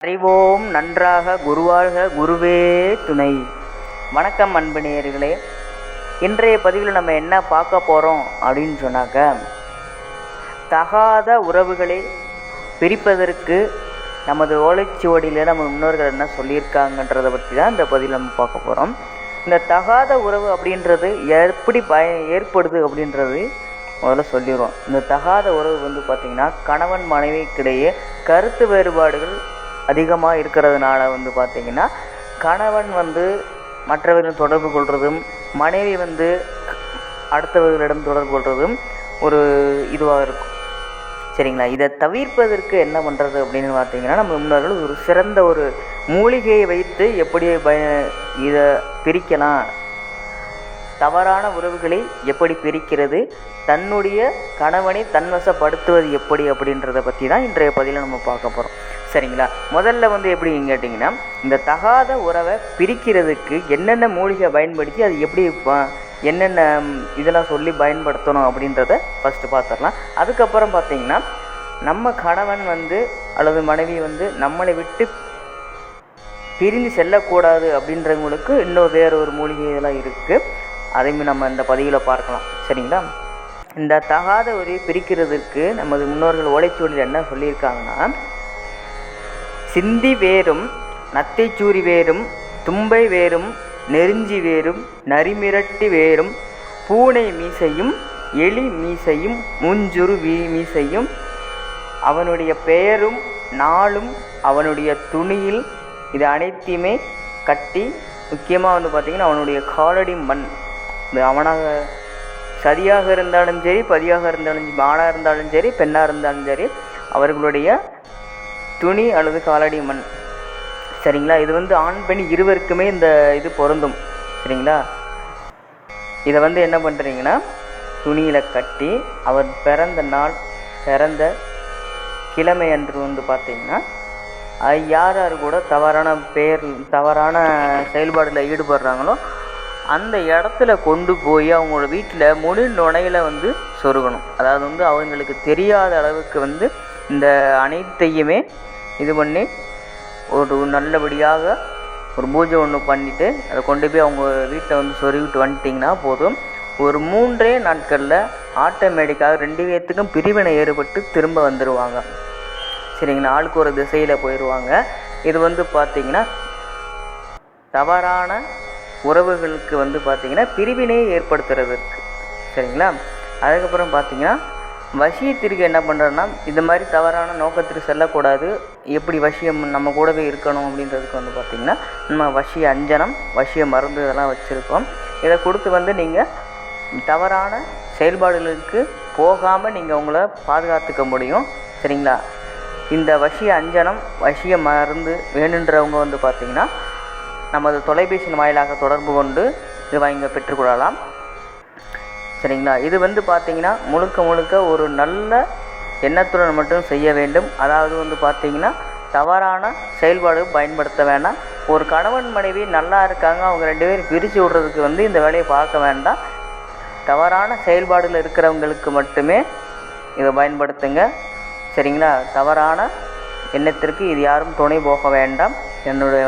அறிவோம் நன்றாக குருவாழ்க குருவே துணை. வணக்கம் அன்பு நேயர்களே. இன்றைய பதிவில் நம்ம என்ன பார்க்க போகிறோம் அப்படின்னு சொன்னாக்க தகாத உறவுகளை பிரிப்பதற்கு நமது ஓலைச்சுவடியில் நம்ம முன்னோர்கள் என்ன சொல்லியிருக்காங்கன்றதை பற்றி தான் இந்த பதிவில் நம்ம பார்க்க போகிறோம் இந்த தகாத உறவு அப்படின்றது எப்படி பய ஏற்படுது அப்படின்றது முதல்ல சொல்லிடுவோம் இந்த தகாத உறவு வந்து பார்த்திங்கன்னா கணவன் மனைவிக்கிடையே கருத்து வேறுபாடுகள் அதிகமாக இருக்கிறதுனால வந்து பார்த்திங்கன்னா கணவன் வந்து மற்றவர்களிடம் தொடர்பு கொள்வதும் மனைவி வந்து அடுத்தவர்களிடம் தொடர்பு கொள்வதும் ஒரு இதுவாக இருக்கும். சரிங்களா? இதை தவிர்ப்பதற்கு என்ன பண்ணுறது அப்படின்னு பார்த்தீங்கன்னா நம்ம முன்னோர்கள் ஒரு சிறந்த ஒரு மூலிகையை வைத்து எப்படி பய இதை பிரிக்கலாம். தவறான உறவுகளை எப்படி பிரிக்கிறது தன்னுடைய கணவனை தன்வசப்படுத்துவது எப்படி அப்படின்றத பற்றி தான் இன்றைய பதிவில் நம்ம பார்க்க போகிறோம் சரிங்களா? முதல்ல வந்து எப்படின்னு கேட்டிங்கன்னா இந்த தகாத உறவை பிரிக்கிறதுக்கு என்னென்ன மூலிகை பயன்படுத்தி அது எப்படி என்னென்ன இதெல்லாம் சொல்லி பயன்படுத்தணும் அப்படின்றத ஃபஸ்ட்டு பார்த்துடலாம் அதுக்கப்புறம் பார்த்திங்கன்னா நம்ம கணவன் வந்து அல்லது மனைவி வந்து நம்மளை விட்டு பிரிந்து செல்லக்கூடாது அப்படின்றவங்களுக்கு இன்னும் வேறு ஒரு மூலிகை இதெல்லாம் இருக்குது அதையும் நம்ம இந்த பதிவில் பார்க்கலாம். சரிங்களா? இந்த தகாத உறவை பிரிக்கிறதுக்கு நமது முன்னோர்கள் ஓலைச்சுவடியில் என்ன சொல்லியிருக்காங்கன்னா சிந்தி வேரும் நத்தைச்சூரி வேரும் தும்பை வேரும் நெருஞ்சி வேரும் நரிமிரட்டி வேரும் பூனை மீசையும் எலி மீசையும் முஞ்சுரு வீ மீசையும் அவனுடைய பெயரும் நாளும் அவனுடைய துணியில் இது அனைத்தையுமே கட்டி முக்கியமாக வந்து பார்த்திங்கன்னா அவனுடைய காலடி மண். அவனாக சதியாக இருந்தாலும் சரி பதியாக இருந்தாலும் சரி, ஆணாக இருந்தாலும் சரி பெண்ணாக இருந்தாலும் சரி அவர்களுடைய துணி அல்லது காலடி மண். சரிங்களா? இது வந்து ஆண் பெண் இருவருக்குமே இந்த இது பொருந்தும். சரிங்களா? இதை வந்து என்ன பண்ணுறீங்கன்னா துணியில் கட்டி அவர் பிறந்த நாள் பிறந்த கிழமை அன்று வந்து பார்த்தீங்கன்னா யார் யார் கூட தவறான பேர் தவறான செயல்பாடில் ஈடுபடுறாங்களோ அந்த இடத்துல கொண்டு போய் அவங்களோட வீட்டில் முழு நுணையில் வந்து சொருகணும். அதாவது வந்து அவங்களுக்கு தெரியாத அளவுக்கு வந்து இந்த அனைத்தையுமே இது பண்ணி ஒரு நல்லபடியாக ஒரு பூஜை ஒன்று பண்ணிவிட்டு அதை கொண்டு போய் அவங்க வீட்டில் வந்து சொருகிட்டு வந்துட்டிங்கன்னா போதும். ஒரு மூன்றே நாட்களில் ஆட்டோமேட்டிக்காக ரெண்டு பேர்த்துக்கும் பிரிவினை ஏற்பட்டு திரும்ப வந்துடுவாங்க சரிங்களா? ஆளுக்கு ஒரு திசையில் போயிடுவாங்க இது வந்து பார்த்திங்கன்னா தவறான உறவுகளுக்கு வந்து பார்த்திங்கன்னா பிரிவினையை ஏற்படுத்துறதற்கு சரிங்களா? அதுக்கப்புறம் பார்த்திங்கன்னா வசியத்திற்கு என்ன பண்ணுறதுனா இந்த மாதிரி தவறான நோக்கத்திற்கு செல்லக்கூடாது. எப்படி வசியம் நம்ம கூடவே இருக்கணும் அப்படின்றதுக்கு வந்து பார்த்திங்கன்னா நம்ம வசிய அஞ்சனம் வசிய மருந்து இதெல்லாம் வச்சுருக்கோம். இதை கொடுத்து வந்து நீங்கள் தவறான செயல்பாடுகளுக்கு போகாமல் நீங்கள் உங்களை பாதுகாத்துக்க முடியும். சரிங்களா? இந்த வசிய அஞ்சனம் வசிய மருந்து வேணுன்றவங்க வந்து பார்த்திங்கன்னா நமது தொலைபேசியின் வாயிலாக தொடர்பு கொண்டு இது வாங்கி பெற்றுக்கொள்ளலாம் சரிங்களா? இது வந்து பார்த்திங்கன்னா முழுக்க முழுக்க ஒரு நல்ல எண்ணத்துடன் மட்டும் செய்ய வேண்டும். அதாவது வந்து பார்த்திங்கன்னா தவறான செயல்பாடு பயன்படுத்த வேண்டாம் ஒரு கணவன் மனைவி நல்லா இருக்காங்க அவங்க ரெண்டு பேரும் பிரித்து விடுறதுக்கு வந்து இந்த வேலையை பார்க்க வேண்டாம். தவறான செயல்பாடில் இருக்கிறவங்களுக்கு மட்டுமே இதை பயன்படுத்துங்க. சரிங்களா? தவறான எண்ணத்திற்கு இது யாரும் துணை போக வேண்டாம். என்னுடைய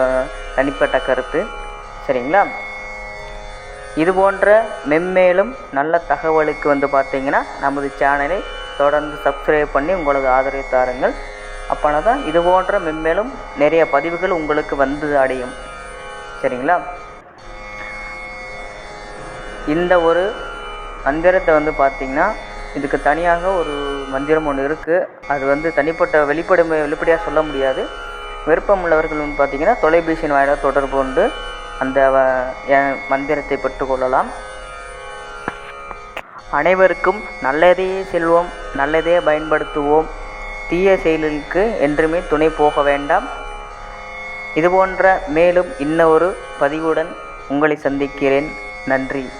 தனிப்பட்ட கருத்து. சரிங்களா? இது போன்ற மென்மேலும் நல்ல தகவலுக்கு வந்து பார்த்தீங்கன்னா நமது சேனலை தொடர்ந்து சப்ஸ்கிரைப் பண்ணி உங்களது ஆதரவு தாருங்கள். அப்போனா தான் இது போன்ற மென்மேலும் நிறைய பதிவுகள் உங்களுக்கு வந்து அடையும். சரிங்களா? இந்த ஒரு மந்திரத்தை வந்து பார்த்திங்கன்னா இதுக்கு தனியாக ஒரு மந்திரம் ஒன்று இருக்குது அது வந்து தனிப்பட்ட வெளிப்படை வெளிப்படையாக சொல்ல முடியாது. விருப்பம் உள்ளவர்கள் வந்து பார்த்திங்கன்னா தொலைபேசியின் வாயிலாக தொடர்பு கொண்டு அந்த வ- மந்திரத்தை பெற்றுக்கொள்ளலாம். அனைவருக்கும் நல்லதே செல்வோம் நல்லதே பயன்படுத்துவோம். தீய செயலுக்கு என்றுமே துணை போக வேண்டாம். இது போன்ற மேலும் இன்ன ஒரு பதிவுடன் உங்களை சந்திக்கிறேன். நன்றி.